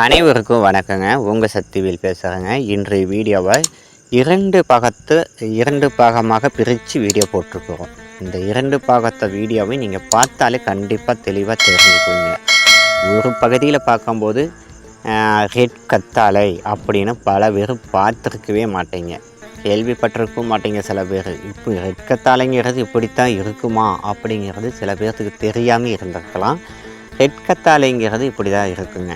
அனைவருக்கும் வணக்கங்க. உங்கள் சக்திவேல் பேசுகிறேங்க இன்றைய வீடியோவை இரண்டு பாகத்து இரண்டு பாகமாக பிரித்து வீடியோ போட்டிருக்கிறோம். இந்த இரண்டு பாகத்தை வீடியோவை நீங்கள் பார்த்தாலே கண்டிப்பாக தெளிவாக தெரிஞ்சுக்குவீங்க. ஒரு பகுதியில் பார்க்கும்போது ரெட் கத்தாழை அப்படின்னு பல பேர் பார்த்துருக்கவே மாட்டீங்க. கேள்விப்பட்டிருக்கவும் மாட்டீங்க சில பேர். இப்போ ரெட் கத்தாழைங்கிறது இப்படித்தான் இருக்குமா? அப்படிங்கிறது சில பேர்த்துக்கு தெரியாமல் இருந்திருக்கலாம். ரெட் கத்தாழைங்கிறது இப்படி தான் இருக்குங்க.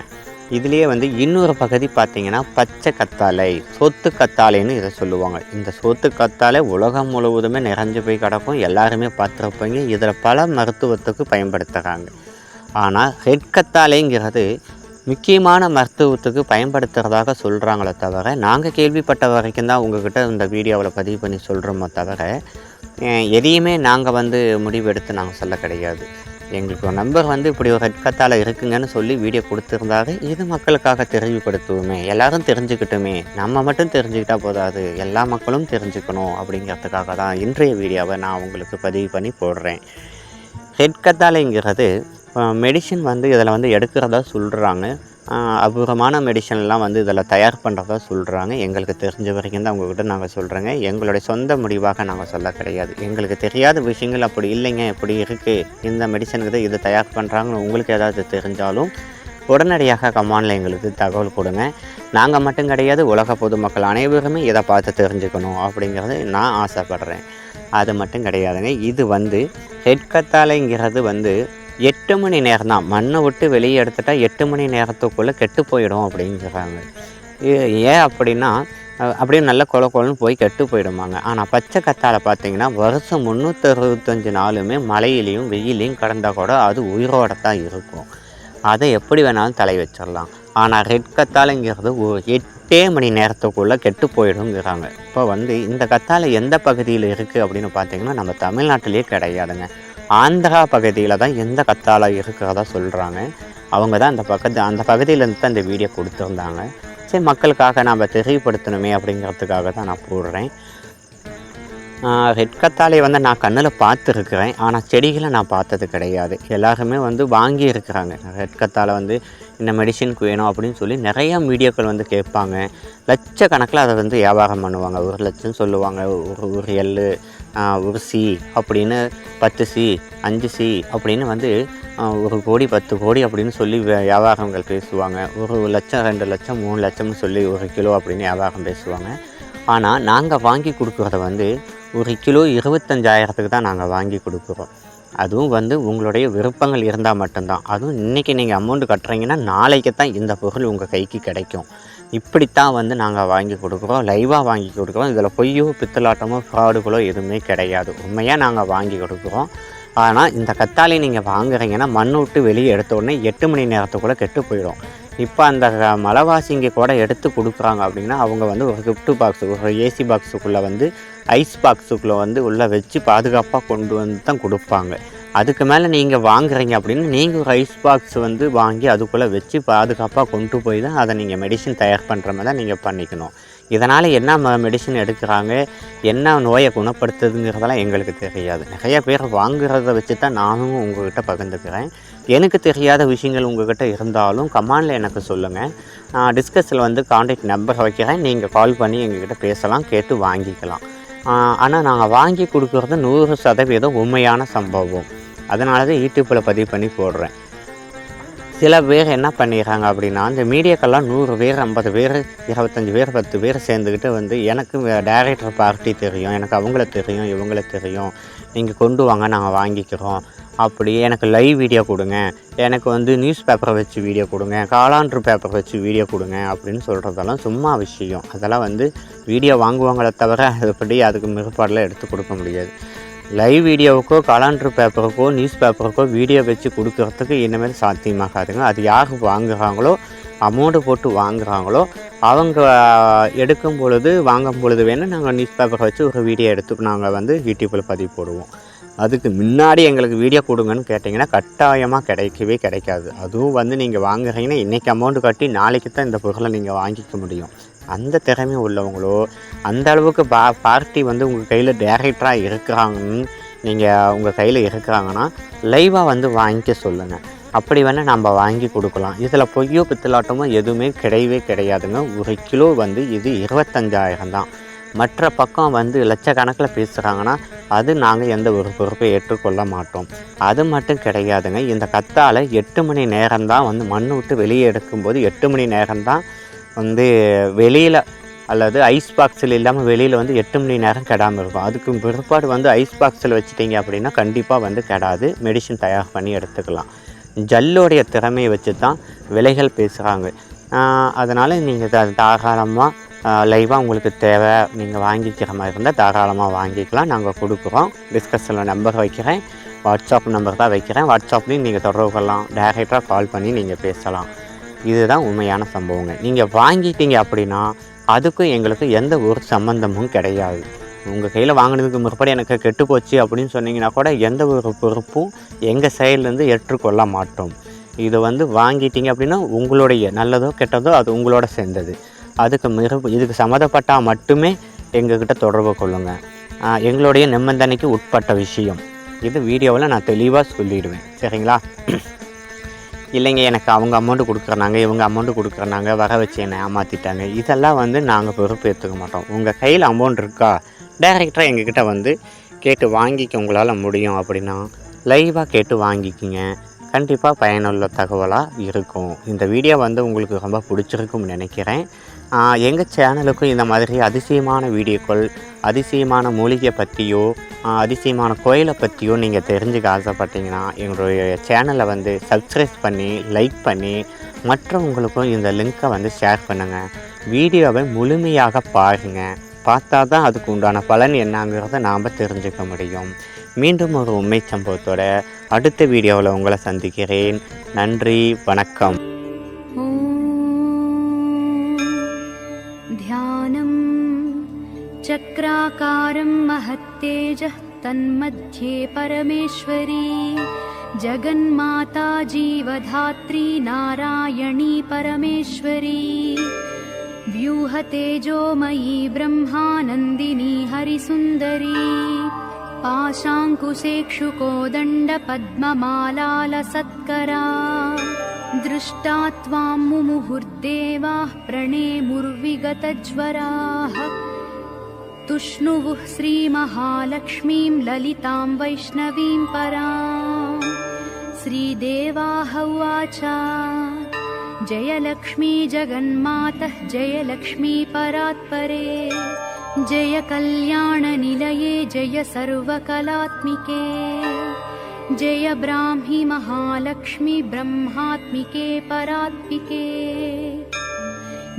இதுலேயே வந்து இன்னொரு பகுதி பார்த்தீங்கன்னா பச்சை கத்தாழை சொத்து கத்தாழைன்னு இதை சொல்லுவாங்க. இந்த சொத்து கத்தாழை உலகம் முழுவதுமே நிறைஞ்சு போய் கிடக்கும். எல்லாருமே பார்த்துருப்பீங்க. இதில் பல மருத்துவத்துக்கு பயன்படுத்துகிறாங்க ஆனால் ரெட் கத்தாழைங்கிறது முக்கியமான மருத்துவத்துக்கு பயன்படுத்துகிறதாக சொல்கிறாங்களே தவிர நாங்கள் கேள்விப்பட்ட வரைக்கும் தான் உங்ககிட்ட இந்த வீடியோவில் பதிவு பண்ணி சொல்கிறோமோ தவிர எதையுமே நாங்கள் வந்து முடிவெடுத்து நாங்கள் சொல்ல கிடையாது. எங்களுக்கு ஒரு நம்பர் வந்து இப்படி ஒரு ஹெட்கத்தால் இருக்குங்கன்னு சொல்லி வீடியோ கொடுத்துருந்தாரு. இது மக்களுக்காக தெரிவுபடுத்துவோமே. எல்லாரும் தெரிஞ்சுக்கிட்டுமே. நம்ம மட்டும் தெரிஞ்சுக்கிட்டா போதாது. எல்லா மக்களும் தெரிஞ்சுக்கணும் அப்படிங்கிறதுக்காக தான் இன்றைய வீடியோவை நான் உங்களுக்கு பதிவு பண்ணி போடுறேன். ஹெட்கத்தாலைங்கிறது மெடிசின் வந்து இதில் வந்து எடுக்கிறதா சொல்கிறாங்க அபூர்வமான மெடிசன்லாம் வந்து இதில் தயார் பண்ணுறதா சொல்கிறாங்க எங்களுக்கு தெரிஞ்ச வரைக்கும் தான் உங்கள்கிட்ட நாங்கள் சொல்கிறேங்க எங்களுடைய சொந்த முடிவாக நாங்கள் சொல்ல கிடையாது. எங்களுக்கு தெரியாத விஷயங்கள் அப்படி இல்லைங்க. இப்படி இருக்குது இந்த மெடிசனுக்கு இது தயார் பண்ணுறாங்கன்னு உங்களுக்கு ஏதாவது தெரிஞ்சாலும் உடனடியாக கமானில் எங்களுக்கு தகவல் கொடுங்க. நாங்கள் மட்டும் கிடையாது உலக பொதுமக்கள் அனைவருமே இதை பார்த்து தெரிஞ்சுக்கணும் அப்படிங்கிறது நான் ஆசைப்படுறேன். அது மட்டும் கிடையாதுங்க. இது வந்து ஹெட்கத்தாலைங்கிறது வந்து எட்டு மணி நேரம் தான். மண்ணை விட்டு வெளியே எடுத்துட்டால் எட்டு மணி நேரத்துக்குள்ளே கெட்டு போயிடும் அப்படிங்கிறாங்க ஏ- ஏன் அப்படின்னா அப்படியே நல்ல கொல கொலன்னு போய் கெட்டு போயிடுமாங்க. ஆனால் பச்சை கத்தாழை பார்த்தீங்கன்னா வருஷம் முந்நூற்றறுபத்தஞ்சு நாளுமே மழையிலையும் வெயிலையும் கடந்தால் கூட அது உயிரோட தான் இருக்கும். அதை எப்படி வேணாலும் தலை வச்சிடலாம். ஆனால் ரெட் கத்தாழைங்கிறது எட்டே மணி நேரத்துக்குள்ளே கெட்டு போயிடுங்கிறாங்க இப்போ வந்து இந்த கத்தாழை எந்த பகுதியில் இருக்குது அப்படின்னு பார்த்தீங்கன்னா நம்ம தமிழ்நாட்டிலேயே கிடையாதுங்க. ஆந்திரா பகுதியில் தான் எந்த கத்தாழை இருக்கிறதா சொல்கிறாங்க அவங்க தான் அந்த பக்கத்து அந்த பகுதியிலேருந்து தான் இந்த வீடியோ கொடுத்துருந்தாங்க. சரி மக்களுக்காக நாம் தெரியப்படுத்தணுமே அப்படிங்கிறதுக்காக தான் நான் போடுறேன். ரெட் கத்தாழை வந்து நான் கண்ணில் பார்த்துருக்குறேன். ஆனால் செடிகளை நான் பார்த்தது கிடையாது. எல்லாருமே வந்து வாங்கி இருக்கிறாங்க. ரெட் கத்தாழை வந்து இந்த மெடிசினுக்கு வேணும் அப்படின்னு சொல்லி நிறையா மீடியாக்கள் வந்து கேட்பாங்க. லட்சக்கணக்கில் அதை வந்து வியாபாரம் பண்ணுவாங்க. ஒரு லட்சம் சொல்லுவாங்க. ஒரு ஒரு எள்ளு ஒரு சி அப்படின்னு பத்து சி அஞ்சு சி அப்படின்னு வந்து ஒரு கோடி பத்து கோடி அப்படின்னு சொல்லி வியாபாரங்கள் பேசுவாங்க. ஒரு லட்சம் ரெண்டு லட்சம் மூணு லட்சம்னு சொல்லி ஒரு கிலோ அப்படின்னு வியாபாரம் பேசுவாங்க. ஆனால் நாங்கள் வாங்கி கொடுக்குறத வந்து ஒரு கிலோ இருபத்தஞ்சாயிரத்துக்கு தான் நாங்கள் வாங்கி கொடுக்குறோம். அதுவும் வந்து உங்களுடைய விருப்பங்கள் இருந்தால் மட்டும்தான். அதுவும் இன்றைக்கி நீங்கள் அமௌண்ட் கட்டுறீங்கன்னா நாளைக்கு தான் இந்த பொருள் உங்கள் கைக்கு கிடைக்கும். இப்படித்தான் வந்து நாங்கள் வாங்கி கொடுக்குறோம் லைவாக வாங்கி கொடுக்குறோம். இதில் பொய்யோ பித்தலாட்டமோ ஃப்ராடுகளோ எதுவுமே கிடையாது. உண்மையாக நாங்கள் வாங்கி கொடுக்குறோம். ஆனால் இந்த கத்தாழை நீங்கள் வாங்குறீங்கன்னா மண் விட்டு வெளியே எடுத்த உடனே எட்டு மணி நேரத்துக்குள்ளே கெட்டு போயிடும். இப்போ அந்த மலைவாசிங்க கூட எடுத்து கொடுக்குறாங்க அப்படின்னா அவங்க வந்து ஒரு கிஃப்ட்டு பாக்ஸ் ஒரு ஏசி பாக்ஸுக்குள்ளே வந்து ஐஸ் பாக்ஸுக்குள்ளே வந்து உள்ளே வச்சு பாதுகாப்பாக கொண்டு வந்து தான் கொடுப்பாங்க. அதுக்கு மேலே நீங்கள் வாங்குறீங்க அப்படின்னு நீங்கள் ஒரு ஐஸ் பாக்ஸ் வந்து வாங்கி அதுக்குள்ளே வச்சு பாதுகாப்பாக கொண்டு போய் தான் அதை நீங்கள் மெடிசின் தயார் பண்ணுற மாதிரி தான் நீங்கள் பண்ணிக்கணும். இதனால் என்ன மெடிசின் எடுக்கிறாங்க? என்ன நோயை குணப்படுத்துதுங்கிறதெல்லாம் எங்களுக்கு தெரியாது. நிறைய பேர் வாங்குறத வச்சு தான் நானும் உங்கள்கிட்ட பகிர்ந்துக்கிறேன். எனக்கு தெரியாத விஷயங்கள் உங்கள்கிட்ட இருந்தாலும் கமாண்டில் எனக்கு சொல்லுங்கள் நான் டிஸ்கஸில் வந்து காண்டாக்ட் நம்பர் வைக்கிறேன். நீங்கள் கால் பண்ணி எங்ககிட்ட பேசலாம் கேட்டு வாங்கிக்கலாம். ஆனால் நாங்கள் வாங்கி கொடுக்குறது நூறு சதவீதம் உண்மையான சம்பவம். அதனால தான் யூடியூப்பில் பதிவு பண்ணி போடுறேன். சில பேர் என்ன பண்ணிடுறாங்க அப்படின்னா இந்த மீடியாக்கெல்லாம் நூறு பேர் ஐம்பது பேர் இருபத்தஞ்சி பேர் பத்து பேர் சேர்ந்துக்கிட்டு வந்து எனக்கு டைரக்டர் பார்ட்டி தெரியும் எனக்கு அவங்கள தெரியும் இவங்கள தெரியும் நீங்கள் கொண்டு வாங்க நாங்கள் வாங்கிக்கிறோம். அப்படி எனக்கு லைவ் வீடியோ கொடுங்க. எனக்கு வந்து நியூஸ் பேப்பரை வச்சு வீடியோ கொடுங்க. காலாண்டர் பேப்பர் வச்சு வீடியோ கொடுங்க அப்படின்னு சொல்கிறதெல்லாம் சும்மா விஷயம். அதெல்லாம் வந்து வீடியோ வாங்குவாங்களே தவிர அதுபடி அதுக்கு மிகப்பாடெலாம் எடுத்து கொடுக்க முடியாது. லைவ் வீடியோவுக்கோ காலாண்டர் பேப்பருக்கோ நியூஸ் பேப்பருக்கோ வீடியோ வச்சு கொடுக்கறதுக்கு இனிமேல் சாத்தியமாகாதுங்க. அது யார் வாங்குகிறாங்களோ அமௌண்ட்டு போட்டு வாங்குகிறாங்களோ அவங்க எடுக்கும் பொழுது வாங்கும் பொழுது வேணால் நாங்கள் நியூஸ் பேப்பரை வச்சு ஒரு வீடியோ எடுத்து நாங்கள் வந்து யூடியூப்பில் பதிவு போடுவோம். அதுக்கு முன்னாடி எங்களுக்கு வீடியோ கொடுங்கன்னு கேட்டிங்கன்னா கட்டாயமாக கிடைக்கவே கிடைக்காது. அதுவும் வந்து நீங்கள் வாங்குறீங்கன்னா இன்றைக்கி அமௌண்ட் கட்டி நாளைக்கு தான் இந்த பொருளை நீங்கள் வாங்கிக்க முடியும். அந்த திறமை உள்ளவங்களோ அந்த அளவுக்கு பா பார்ட்டி வந்து உங்கள் கையில் டேரக்டராக இருக்கிறாங்கன்னு நீங்கள் உங்கள் கையில் இருக்கிறாங்கன்னா லைவாக வந்து வாங்கிக்க சொல்லுங்கள் அப்படி வேணால் நம்ம வாங்கி கொடுக்கலாம். இதில் பொய்யோ பித்தலாட்டமோ எதுவுமே கிடையவே கிடையாதுங்க. ஒரு கிலோ வந்து இது இருபத்தஞ்சாயிரம் தான். மற்ற பக்கம் வந்து லட்சக்கணக்கில் பேசுகிறாங்கன்னா அது நாங்கள் எந்த ஒரு பொறுப்பை ஏற்றுக்கொள்ள மாட்டோம். அது மட்டும் கிடையாதுங்க. இந்த கத்தால் எட்டு மணி நேரம் தான் வந்து மண் விட்டு வெளியே எடுக்கும்போது எட்டு மணி நேரம் தான் வந்து வெளியில் அல்லது ஐஸ் பாக்ஸில் இல்லாமல் வெளியில் வந்து எட்டு மணி நேரம் கெடாமல் இருக்கும். அதுக்கு பிற்பாடு வந்து ஐஸ் பாக்ஸில் வச்சுட்டிங்க அப்படின்னா கண்டிப்பாக வந்து கெடாது. மெடிசின் தயார் பண்ணி எடுத்துக்கலாம். ஜல்லுடைய திறமையை வச்சு தான் விலைகள் பேசுகிறாங்க அதனால் நீங்கள் தாராளமாக லைவாக உங்களுக்கு தேவை. நீங்கள் வாங்கிக்கிற மாதிரி இருந்தால் தாராளமாக வாங்கிக்கலாம். நாங்கள் கொடுக்குறோம். டிஸ்கஷனில் நம்பர் வைக்கிறேன். வாட்ஸ்அப் நம்பர் தான் வைக்கிறேன். வாட்ஸ்அப்லேயும் நீங்கள் தொடர்பு கொள்ளலாம் டேரெக்டாக கால் பண்ணி நீங்கள் பேசலாம். இதுதான் உண்மையான சம்பவங்க நீங்கள் வாங்கிட்டீங்க அப்படின்னா அதுக்கும் எங்களுக்கு எந்த ஒரு சம்மந்தமும் கிடையாது. உங்கள் கையில் வாங்கினதுக்கு முற்படி எனக்கு கெட்டு போச்சு அப்படின்னு சொன்னீங்கன்னா கூட எந்த ஒரு பொறுப்பும் எங்கள் சைட்லேருந்து ஏற்றுக்கொள்ள மாட்டோம். இதை வந்து வாங்கிட்டீங்க அப்படின்னா உங்களுடைய நல்லதோ கெட்டதோ அது உங்களோட சேர்ந்தது. அதுக்கு மிக இதுக்கு சம்மந்தப்பட்டால் மட்டுமே எங்ககிட்ட தொடர்பு கொள்ளுங்கள் எங்களுடைய நிபந்தனைக்கு உட்பட்ட விஷயம். இது வீடியோவில் நான் தெளிவாக சொல்லிடுவேன். சரிங்களா? இல்லைங்க எனக்கு அவங்க அமௌண்ட்டு கொடுக்குறாங்க இவங்க அமௌண்ட்டு கொடுக்குறாங்க வர வச்சு என்னை ஏமாற்றிட்டாங்க இதெல்லாம் வந்து நாங்கள் பொறுப்பு ஏற்றுக்க மாட்டோம். உங்கள் கையில் அமௌண்ட் இருக்கா? டேரெக்டாக எங்ககிட்ட வந்து கேட்டு வாங்கிக்க உங்களால் முடியும் அப்படின்னா லைவாக கேட்டு வாங்கிக்கிங்க. கண்டிப்பாக பயனுள்ள தகவலாக இருக்கும். இந்த வீடியோ வந்து உங்களுக்கு ரொம்ப பிடிச்சிருக்கும்னு நினைக்கிறேன். எங்கள் சேனலுக்கும் இந்த மாதிரி அதிசயமான வீடியோக்கள் அதிசயமான மூலிகை பற்றியோ அதிசயமான கோயிலை பற்றியோ நீங்கள் தெரிஞ்சுக்க ஆசைப்பட்டீங்கன்னா எங்களுடைய சேனலை வந்து சப்ஸ்கிரைப் பண்ணி லைக் பண்ணி மற்றவங்களுக்கும் இந்த லிங்க்கை வந்து ஷேர் பண்ணுங்கள் வீடியோவை முழுமையாக பாருங்கள் பார்த்தா தான் அதுக்கு உண்டான பலன் என்னங்கிறத நாம் தெரிஞ்சுக்க முடியும். மீண்டும் ஒரு உண்மை சம்பவத்தோட அடுத்த வீடியோவில் உங்களை சந்திக்கிறேன். நன்றி வணக்கம். चक्राकारं महत्तेजः तन्मध्ये परमेश्वरी। जगन्माता जीवधात्री नारायणी परमेश्वरी। व्यूहतेजोमयी ब्रह्मानन्दिनी हरिसुन्दरी। पाशाङ्कुशेक्षुकोदण्डपद्ममालालसत्करा दृष्टा त्वां मुमुहुर्देवाः प्रणेमुर्विगतज्वराः तुष्णुवुः श्रीमहालक्ष्मीं ललितां वैष्णवीं पराम् श्रीदेवाह उवाच जयलक्ष्मी जगन्मातः जयलक्ष्मी परात्परे। जय कल्याणनिलये जय सर्वकलात्मिके। जय ब्राह्मी महालक्ष्मी ब्रह्मात्मिके परात्मिके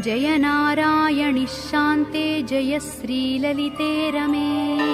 जय नारायणि शान्ते जय श्रीललिते रमे